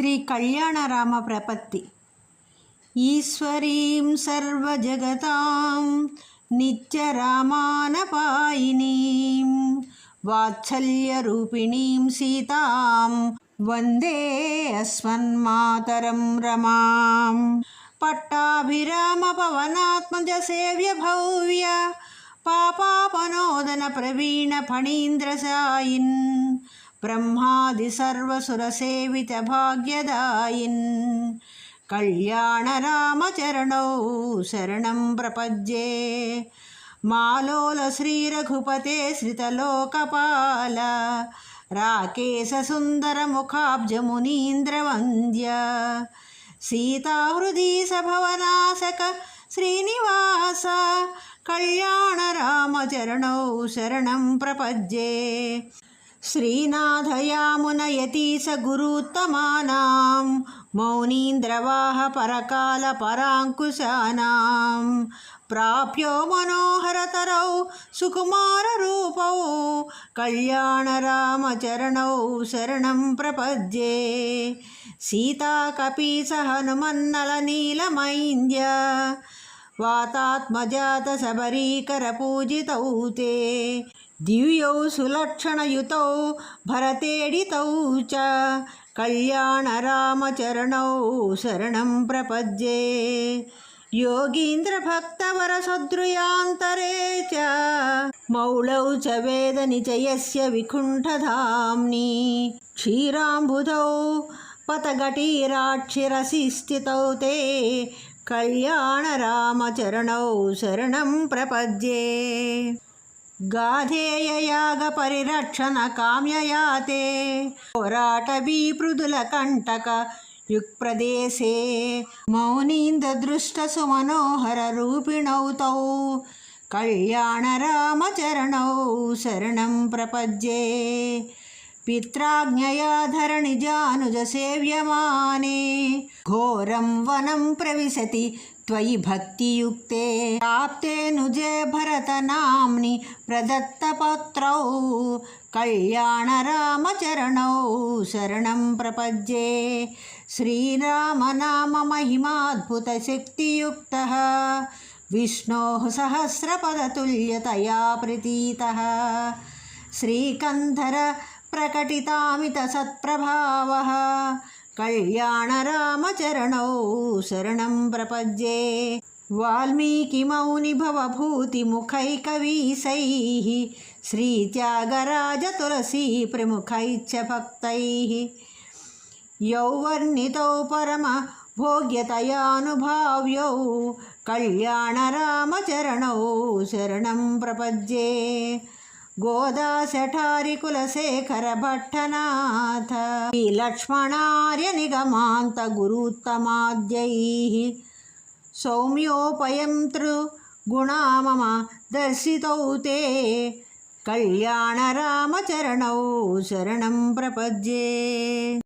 శ్రీ కళ్యాణరామ ప్రపత్తి. ఈశ్వరీం సర్వజగతాం నిత్యరామానపాయినీం వాత్సల్యరూపిణీం సీతాం వందే అస్మన్మాతరం రమాం. పట్టాభిరామ పవనాత్మజ సేవ్య బ్రహ్మాది సర్వసురసేవిత భాగ్యదాయిన్. కళ్యాణ రామచరణౌ శరణం ప్రపద్యే. మాలోల శ్రీరఘుపతే శ్రితలోకపాల. రాకేశ సుందర ముఖాబ్జమునీంద్రవంద్య. సీతాహృదీ సభవనాశక శ్రీనివాస. కళ్యాణ రామచరణౌ శరణం ప్రపద్యే. శ్రీనాథయామునయతీశ గురుత్తమానాం మౌనీంద్రవాహ పరకాల పరాంకుశానాం. ప్రాప్యో మనోహరతరౌ సుకుమారరూపౌ కళ్యాణరామచరణౌ శరణం ప్రపద్యే. సీతాకపీస హనుమన్నల నీలమైంద్య వాతాత్మజాత శబరీకర పూజితౌ తే. దివ్యౌ సులక్షణయుతౌ భరతేడితౌ చ కళ్యాణరామచరణౌ శరణం ప్రపద్యే योगीन्द्रभक्तवरसदृयान्तरे च मौलौ च वेदनिचयस्य विकुण्ठधाम्नि क्षीराम्बुधौ पतघटीराक्षिरसिस्थितौ ते कल्याणरामचरणौ शरणं प्रपद्ये गाधेययागपरिरक्षणकाम्यया ते होराटवीपृदुलकण्टक युक्प्रदेशे मौनीन्ददृष्टसुमनोहररूपिणौ तौ कल्याणरामचरणौ शरणं प्रपद्ये पित्राज्ञया धरणिजानुजसेव्यमाने घोरं वनं प्रविशति त्वयि भक्तियुक्ते। प्राप्ते नुजे भरतनाम्नि प्रदत्तपत्रौ। कल्याणरामचरणौ शरणं प्रपद्ये श्रीरामनाममहिमाद्भुतशक्तियुक्तः। विष्णोः सहस्रपदतुल्यतया प्रतीतः। श्रीकन्धर प्रकटितामितसत्प्रभावः कल्याणरामचरणौ शरणं प्रपद्ये वाल्मीकिमौनिभवभूतिमुखैकवीशैः श्रीत्यागराजतुलसीप्रमुखैश्च भक्तैः यौवर्णितौ परमभोग्यतयानुभाव्यौ कल्याणरामचरणौ शरणं प्रपद्ये గోదా శఠారికుల శేఖర భట్టనాథ. ఈ లక్ష్మణార్య నిగమాంత గురుత్తమాద్యై. సౌమ్యోపయం త్రిగుణా మమ దర్శితౌ తే. శరణం ప్రపద్యే.